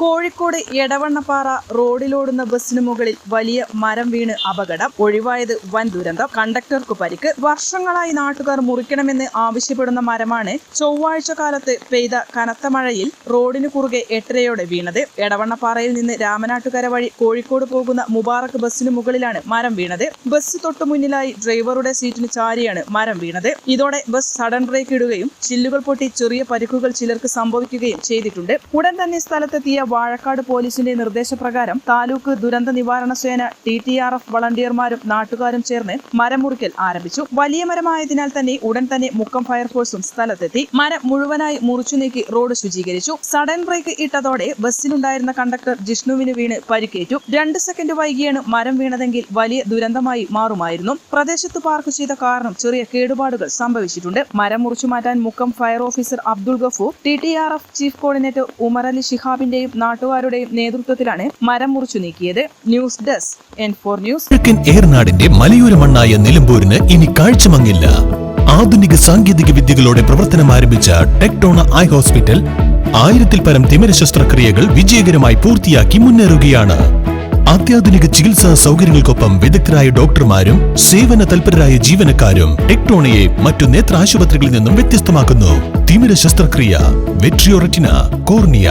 Kozhikode Edavannappara റോഡിലോടുന്ന ബസ്സിന് മുകളിൽ വലിയ മരം വീണ് അപകടം. ഒഴിവായത് വൻ ദുരന്തം. കണ്ടക്ടർക്ക് പരിക്ക്. വർഷങ്ങളായി നാട്ടുകാർ മുറിക്കണമെന്ന് ആവശ്യപ്പെടുന്ന മരമാണ് ചൊവ്വാഴ്ച കാലത്ത് പെയ്ത കനത്ത മഴയിൽ റോഡിന് കുറുകെ എട്ടരയോടെ വീണത്. എടവണ്ണപ്പാറയിൽ നിന്ന് രാമനാട്ടുകര വഴി കോഴിക്കോട് പോകുന്ന മുബാറക് ബസ്സിന് മുകളിലാണ് മരം വീണത്. ബസ് തൊട്ടു മുന്നിലായി ഡ്രൈവറുടെ സീറ്റിന് ചാരിയാണ് മരം വീണത്. ഇതോടെ ബസ് സഡൻ ബ്രേക്ക് ഇടുകയും ചില്ലുകൾ പൊട്ടി ചെറിയ പരിക്കുകൾ ചിലർക്ക് സംഭവിക്കുകയും ചെയ്തിട്ടുണ്ട്. ഉടൻ തന്നെ സ്ഥലത്തെത്തിയ വാഴക്കാട് പോലീസിന്റെ നിർദ്ദേശപ്രകാരം താലൂക്ക് ദുരന്ത നിവാരണ സേന ടി ടി ആർ എഫ് വളണ്ടിയർമാരും നാട്ടുകാരും ചേർന്ന് മരം മുറിക്കൽ ആരംഭിച്ചു. വലിയ മരമായതിനാൽ തന്നെ ഉടൻ തന്നെ മുക്കം ഫയർഫോഴ്സും സ്ഥലത്തെത്തി. മരം മുഴുവനായി മുറിച്ചു നീക്കി റോഡ് ശുചീകരിച്ചു. സഡൻ ബ്രേക്ക് ഇട്ടതോടെ ബസ്സിലുണ്ടായിരുന്ന കണ്ടക്ടർ ജിഷ്ണുവിന് വീണ് പരിക്കേറ്റു. രണ്ട് സെക്കൻഡ് വൈകിയാണ് മരം വീണതെങ്കിൽ വലിയ ദുരന്തമായി മാറുമായിരുന്നു. പ്രദേശത്ത് പാർക്ക് ചെയ്ത കാരണം ചെറിയ കേടുപാടുകൾ സംഭവിച്ചിട്ടുണ്ട്. മരം മുറിച്ചു മാറ്റാൻ Mukkam fire officer Abdul Gafoor T T R F chief coordinator Umar Ali ശിഹാബിന്റെയും നാട്ടുകാരുടെയും നേതൃത്വത്തിലാണ് മരം മുറിച്ചു നീക്കിയത്. News desk N four news. ഏർനാടിന്റെ മലയോര മണ്ണായ നിലമ്പൂരിന് ഇനി കാഴ്ചമങ്ങില്ല. ആധുനിക സാങ്കേതിക വിദ്യകളോടെ പ്രവർത്തനം ആരംഭിച്ച ടെക്ടോണ ഐ ഹോസ്പിറ്റൽ ആയിരത്തിൽ പരം തിമിര ശസ്ത്രക്രിയകൾ വിജയകരമായി പൂർത്തിയാക്കി മുന്നേറുകയാണ്. അത്യാധുനിക ചികിത്സാ സൗകര്യങ്ങൾക്കൊപ്പം വിദഗ്ധരായ ഡോക്ടർമാരും സേവന തൽപരരായ ജീവനക്കാരും ടെക്ടോണയെ മറ്റു നേത്ര ആശുപത്രികളിൽ നിന്നും വ്യത്യസ്തമാക്കുന്നു. തിമിര ശസ്ത്രക്രിയ vitreoretina cornea.